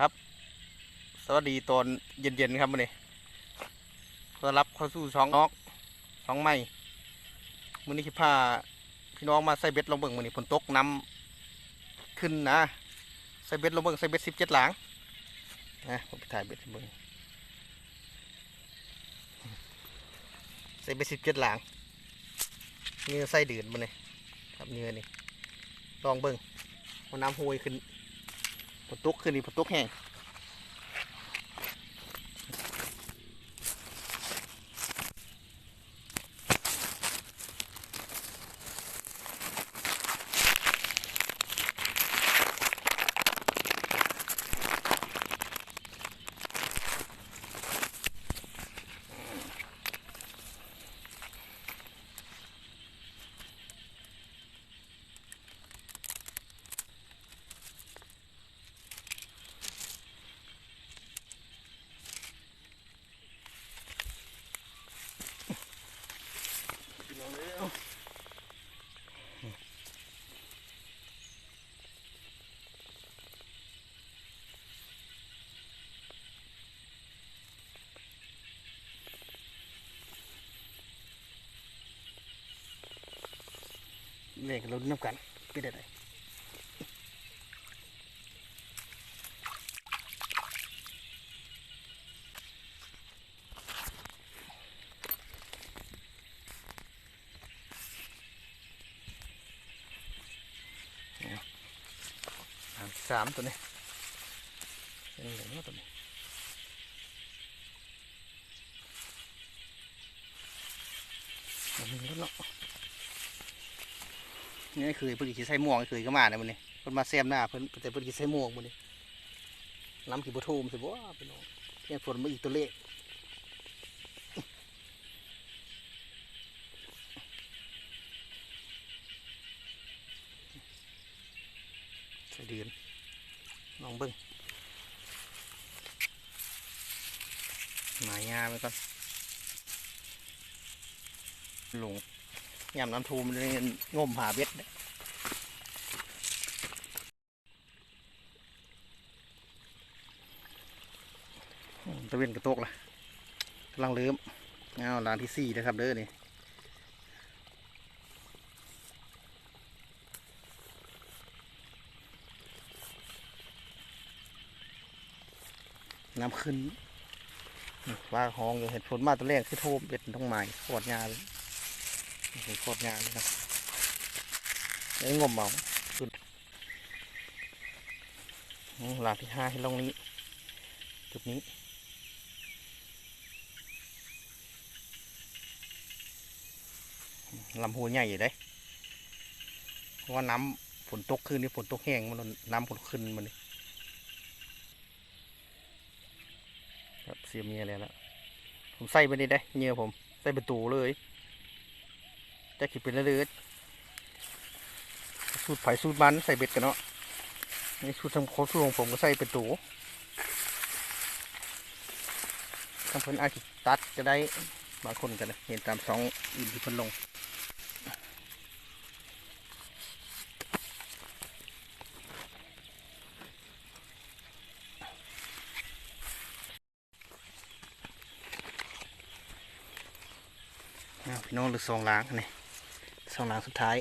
ครับ สวัสดีตอนเย็นๆครับวันนี้ต้อนรับเข้าสู่ช่องนอกช่องใหม่มื้อนี้คิดพาพี่น้องมาใส่เบ็ดลงเบิ่งมื้อนี้ฝนตกน้ำขึ้นนะใส่เบ็ดลงเบิ่งใส่เบ็ดสิบเจ็ดหลังนะผมไปถ่ายเบ็ดเบิ่งใส่เบ็ดสิบเจ็ดหลังเนื้อไส้เดือนมื้อนี้ครับเนื้อนี่ลองเบิ่งน้ำห้วยขึ้น ฝนตกคืนนี้ฝนตกแห้ง เล่นกันลุ้นน้ำกันไปได้ไหนสามสามตัวนี้เป็นเหลืองเนาะตัวนี้มันมีแล้วเนาะ นี่คือเพิ่นขี่ใส่หมวกคือก็มาเนี่ยมันนี่เพิ่นมาแซมหน้าเพิ่นแต่เพิ่นขี่ใส่หมวกมันนี่น้ำขี่บ่ทูมสิบ่พี่น้องเพียงฝนมาอีกตัวเลขใส่เดือนลองเบิ่งหมายาไปก่อนลง ยำน้ำทูมงมหาเบ็ดตะเวนกระตกละกำลังเริ่มเอาร้านที่สี่นะครับเด้อนี่น้ำขึ้นว่าห้องอยู่เห็ดผลมาตัวแรกคือโทมเบ็ดต้องไม้ขอดงาเลย นี่ขอดงาเลยครับไอ้งมเอาสุดหลาที่ห้าให้ลงนี้ จุดนี้ลำหัวใหญ่อยู่เลยเพราะว่าน้ำฝนตกขึ้นนี่ฝนตกแห้งมันน้ำฝนขึ้นมันนี่ครับเสียเมียเลยแล้วผมใส่ไปนี่ได้เงียผม ใส่ประตูเลย จะขีดเป็นเรื่อยๆสูตรไผ่สูตรมันใส่เบ็ดกันเนาะนี่สูตรทำโค้ดสูตรของผมก็ใส่เป็นตูทำเพิ่นอาจจะตัดจะได้บางคนกันเห็นตามสองอื่นที่เพิ่นลงพี่น้องหรือสองล้างนี่ สองล้างสุดท้าย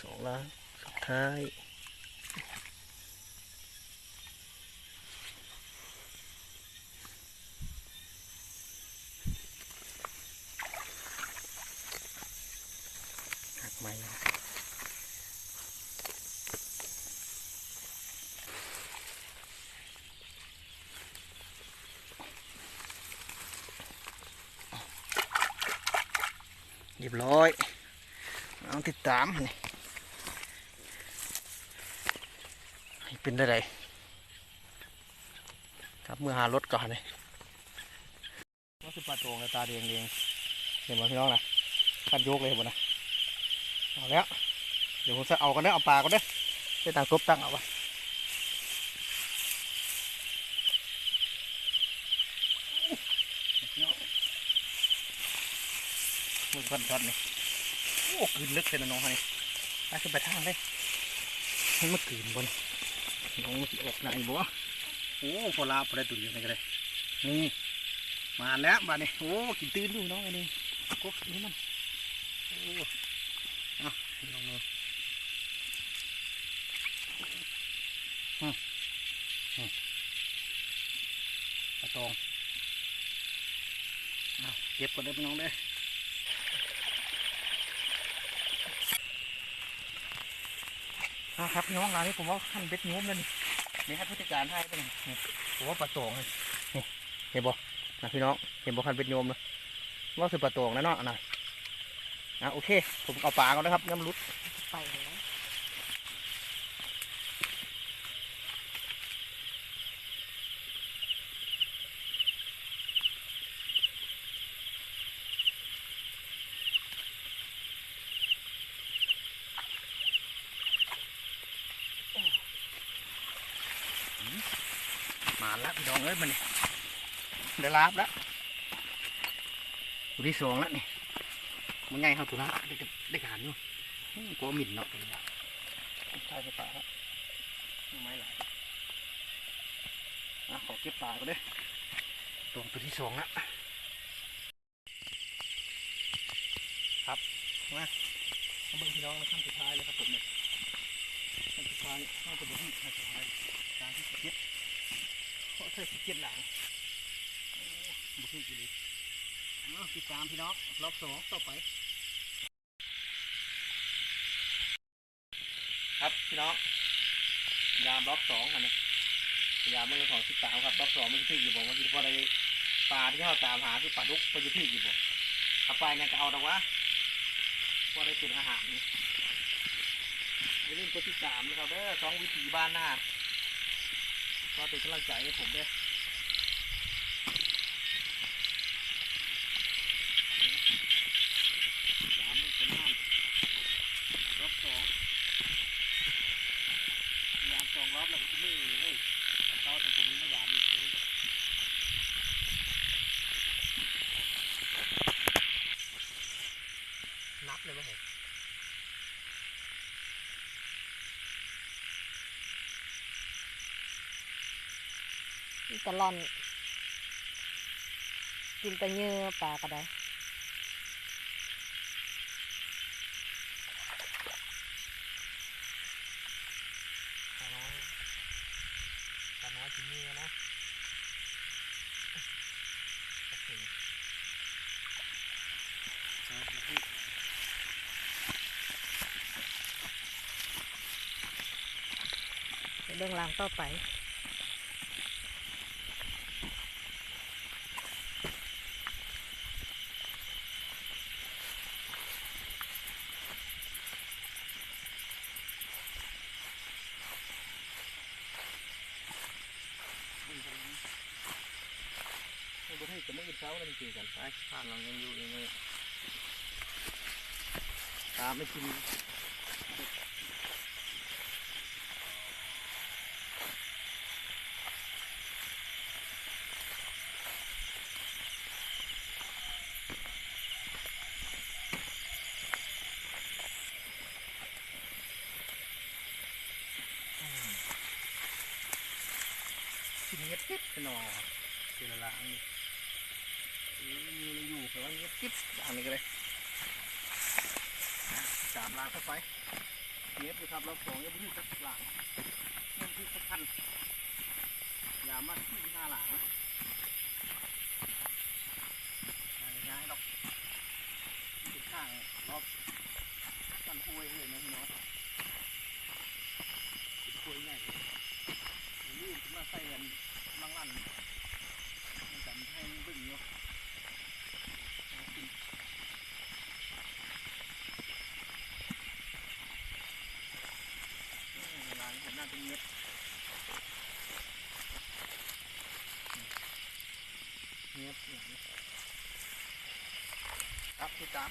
สองล้างสุดท้าย เรียบร้อยเอาติดตามนี่ให้เป็นได้ไรครับเมื่อหารถก่อนเลยว่าคือปลาโตงตาเรียงเรียงเห็นไหมพี่น้องนะขัดโยกเลยเห็นไหมนะเอาแล้ว เดี๋ยวผมจะเอากันเด้อเอาปลากันเด้อไปตั้งทบตั้งเอาไป มึงก้อนก้อนนี่โอ้กืนลึกเลยนะน้องฮะนี่ไปขึ้นไปทางเลยให้มันกืนบนน้องสิออกไหนบ่โอ้พอลาพอได้ตุ่นอยู่ในกันเลยนี่มาแล้วมาเนี่ยโอ้กินตื้นอยู่น้องอันนี้กบนี่มันโอ้อะลองมืออืมอืมตองเก็บก่อนเด้อพี่น้องเด้อ อ่าครับพี่น้องร้านนี้ผมว่าขั้นเบ็ดงุ้มแล้วนี่นี่ครับผู้จัดการให้เป็นนี่ผมว่าปลาโตงเลยนี่เห็นบ่นะพี่น้องเห็นบ่ขั้นเบ็ดงุ้มเลยว่าคือปลาโตงนะเนาะนะอะโอเค ผมเอาปลาก่อนนะครับน้ำรุดไปเลยนะ มาแล้วพี่น้องเอ้ยมันนี่ได้ลาบแล้วตัวที่สองแล้วนี่มันใหญ่เท่าตัวละได้กได้การอยู่อื้อกลัวหมิ่นเนาะใช่ไปปลาแล้วไม่ไหลายอะขอเก็บปลาก็ได้อตัวตัวที่สองละมาเบิ่งพี่น้องในขั้นสุดท้ายเลยครับผมเนี่ยขั้นสุดท้ายน่าจะเป็นที่ขั้นสุดท้ายการที่สิบเจ็ดเพ ราะใช่สิบเจ็ดหลังบุคือกี่ลิเอาติดตามพี่น้องรอบสองต่อไปครับพี่น้องยามรอบสองอันนี้ยามเรื่องของติดตามครับรอบสองมันจะถึงอยู่บอกว่าที่พอได้ปลาที่เขาตามหาคือปลาดุกไปจะถึงอยู่บอกถ้าไปเนี่ยก็เอาดอกวะพอได้เป็นอาหารนี่อย่าลืมกดติดตามนะครับเด้อสองวิถีบ้านหน้า ก็เป็นกำลังใจให้ผมด้วยามเป็นงานรอบสองยามสองรอบแล้วก็มือเลยแต่เก้าแต่ตรงนี้ไม่อยากมีเลยนับเลยว่าผม มีแตะลอน กินแต่เนื้อปลาก็ได้ปลาน้อยปลาน้อยกินเนื้อนะโอเคเรื่องรางต่อไป ไม่ บ่ให้จะไม่กินเช้าแล้วมันกินกันไปผ่านเรายังอยู่ยังไงตามไม่กินกินเงียบกิ๊บไปหนอเป็นละละนี่เออ มีอะไรอยู่แต่ว่าเงียบกิ๊บอย่างนี้ก็เลยนะตามล้างเข้าไปเงียบอยู่ครับเราสองยังไม่ถึงสักหลังยังไม่ถึงสักพันอย่ามาที่หน้าหลังนะง่ายๆหรอกติดข้างรอบกันห้วยเลยนะพี่น้องติดห้วยง่ายลื่นมาใส่กัน เงียบครับที่สาม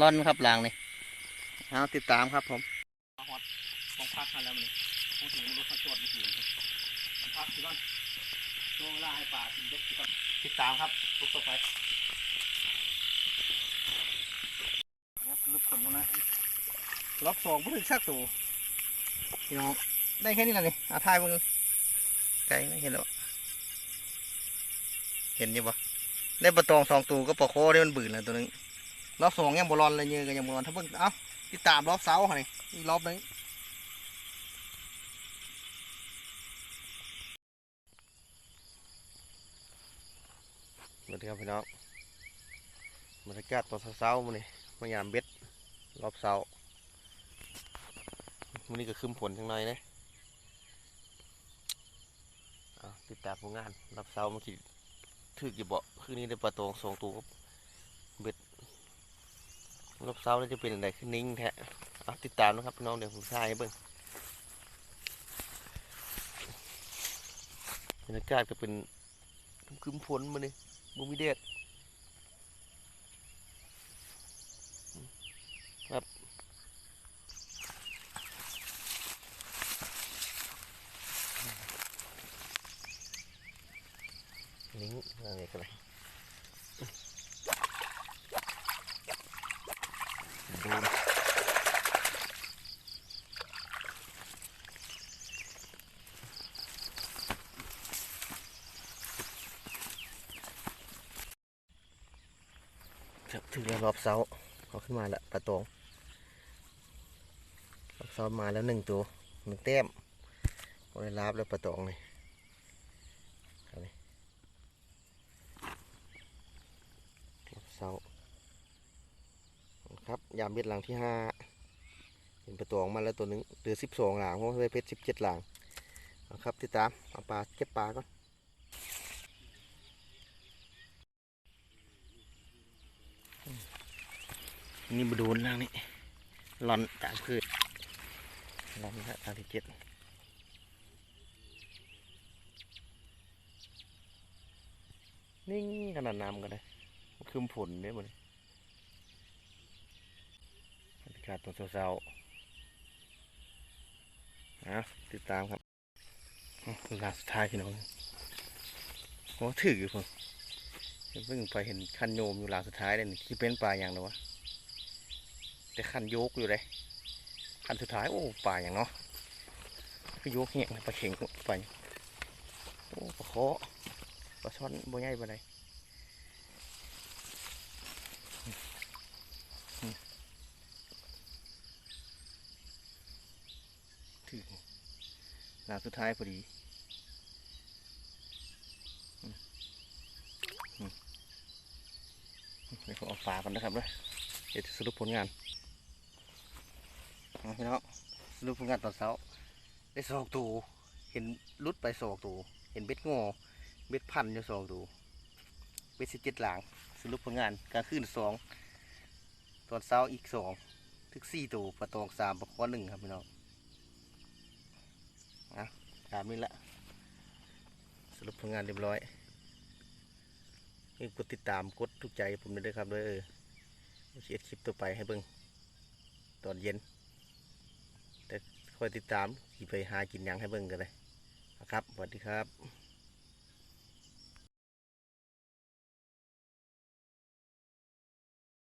ร่อนครับลางนี่เอาติดตามครับผม ของพักมาแล้วมันต้องถึงมันรถข้าวโพดมาถึงพักสิก่อนช่วงเวลาให้ป่ากินเด็กก่อนติดตามครับลุกต่อไปนะลึกคนตรงนั้นรอบสองไม่ถึงสักตัวพี่น้องได้แค่นี้แหละนี่อาทายมึงไกลไม่เห็นแล้วเห็นอยู่ปะได้ปลาตองสองตัวก็ปลาโคได้มันบืนแล้วตัวนึงรอบสองยังบอลอนเลยเยอะกันยังบอลอนถ้าเพิ่งเอ้าติดตามรอบเสาค่ะนี่รอบนึง สวัสดีครับพี่น้องบรรยากาศตอนเช้าๆมันนี่มายามเบ็ดรอบเสามันนี้ก็คืมฝนจังหน่อยนะติดตามผลงานรอบเสาเมื่อกี้ถือกี่เบาะคืนนี้ได้ปลาตองสองตัวเบ็ดรอบเช้าแล้วจะเป็นอะไรขึ้นนิ่งแท้ติดตามนะครับพี่น้องเดี๋ยวผมถ่ายให้เบิ่งบรรยากาศก็เป็นครึมๆฝนมาเนี่ย บุมีแดดครับนิ่งอะไรกันเลยดูนะค รอบเสาเอาขึ้นมาแล้วปลาตองรอบเสามาแล้วหนึ่งตัวหนึ่งแต้มโอ้ยลาบแล้วปลาตองเลยครับนี่รอบเสาครับยามเบ็ดหลังที่ห้าเห็นปลาตองมาแล้วตัวหนึงเหลือสิบสองหลังเพราะว่าได้เพชรสิบเจ็ดหลังครับติดตามเอาปลาเก็บปลาก่อน นี่มาดูนล่างนี่หลอนตามพืชหลอนละทางที่เจ็ดนิ่งขนาดน้ำกันเลยคืมฝนเนี่ยมันบรรยากาศตอนเช้าๆนะติดตามครับลาสุดท้ายพี่น้องโอ้ถืออยู่ผมเพิ่งไปเห็นคันโยมอยู่ลาสุดท้ายเลยนี่ที่เป็นปลาอย่างหรอวะ แต่คันโยกอยู่เลยคันสุดท้ายโอ้ป่าอย่างเนาะคือโยกเหี้ยปลาเข็งไปโอ้ปลาเคาะปลาช่อนบ่ใหญ่ปานใดอืมถึงหลาสุดท้ายพอดีอืมอืมเดี๋ยวผมเอาปลากันนะครับเลยเดี๋ยวจสรุปผลงาน พี่น้องสรุปผลงานตอนเช้า ได้สองตัวเห็นรุดไปสองตัวเห็นเบ็ดงอเบ็ดพันอยู่สองตัวเบ็ดสิบเจ็ดหลังสรุปผลงานกลางคืนสองตอนเช้าอีกสองถึกสี่ตัวปลาตองสามปลาคอหนึ่งครับพี่น้องอะตามนี้ละสรุปผลงานเรียบร้อยนี่กดติดตามกดถูกใจผมด้วยครับด้วยเออเชียร์คลิปต่อไปให้เบิ่งตอนเย็น อยติดตามสิไปหากินหยังให้เบิ่งกันเลยนะครับสวัสดีครับ